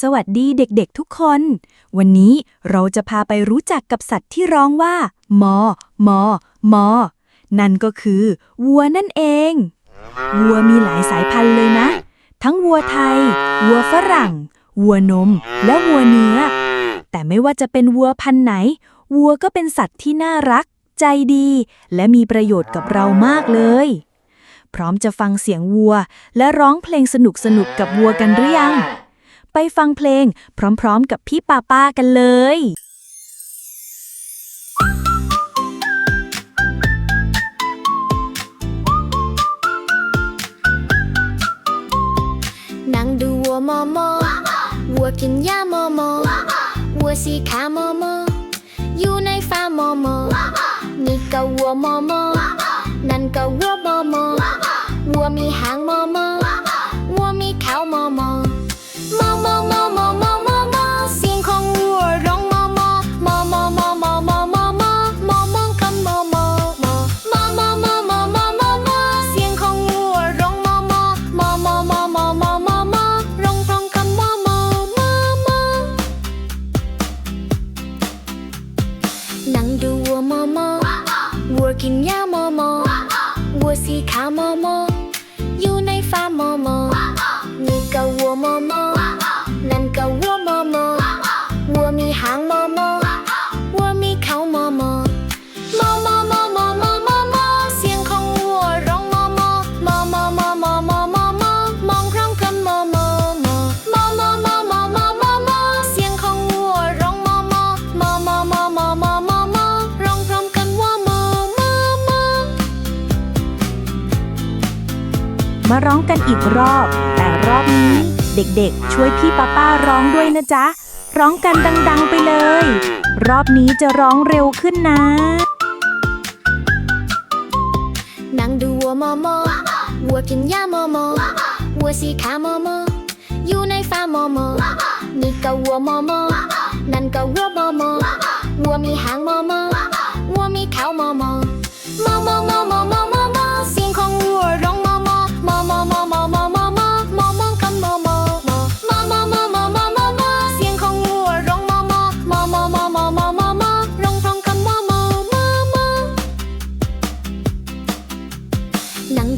สวัสดีเด็กๆทุกคน วันนี้เราจะพาไปรู้จักกับสัตว์ที่ร้องว่า มอ มอ มอ นั่นก็คือ วัวนั่นเอง วัวมีหลายสายพันธุ์เลยนะ ทั้งวัวไทย วัวฝรั่ง วัวนม และวัวเนื้อ แต่ไม่ว่าจะเป็นวัวพันธุ์ไหน วัวก็เป็นสัตว์ที่น่ารัก ใจดี และมีประโยชน์กับเรามากเลย พร้อมจะฟังเสียงวัว และร้องเพลงสนุกๆกับวัวกันหรือยัง ไปฟังเพลง พร้อมๆกับพี่ป้าป้ากันเลยนั่งดูวัวมอมอวัวกินหญ้ามอมอวัวสีขามอมออยู่ในฟาร์มมอมอนี่ก็วัวมอมอนั่นก็วัวมอมอวัวมีหางมอมอ นั่งดูวัวมอมอวัวกินหญ้ามอมอวัวสีขาวมอมอ มาร้องกันอีกรอบ แต่รอบนี้เด็กๆ ช่วยพี่ป้าป้าร้องด้วยนะจ๊ะ ร้องกันดัง ๆ ไปเลย รอบนี้จะร้องเร็วขึ้นนะนั่งดูวัวมอมอวัวกินหญ้ามอมอวัวสีขาวมอมออยู่ในฟาร์มมอมอนี่ก็วัวมอมอนั่นก็วัวมอมอวัวมีหาง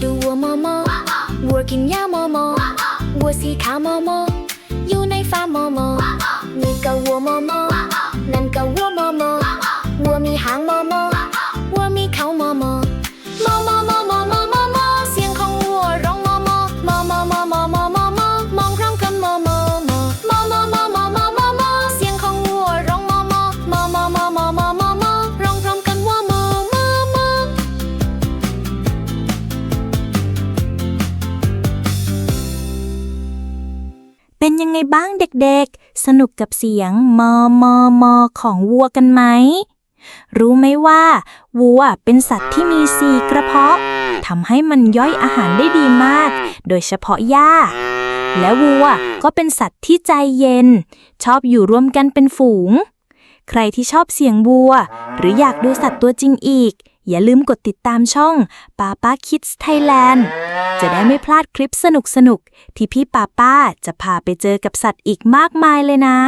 ดูวัวมอมอวัวกินหญ้ามอมอวัวสีขาวมอมออยู่ในฟาร์มมอมอ เป็นยังไงบ้างเด็กๆ สนุกกับเสียงมอมอมอของวัวกันไหม รู้ไหมว่า วัวเป็นสัตว์ที่มีสี่กระเพาะทำให้มันย่อยอาหารได้ดีมาก โดยเฉพาะหญ้า และวัวก็เป็นสัตว์ที่ใจเย็น ชอบอยู่ร่วมกันเป็นฝูง ใครที่ชอบเสียงวัว หรืออยากดูสัตว์ตัวจริงอีก อย่าลืมกดติดตามช่องป้าป้าคิดส์ไทยแลนด์จะได้ไม่พลาดคลิปสนุกๆ ที่พี่ป้าป้าจะพาไปเจอกับสัตว์อีกมากมายเลยนะ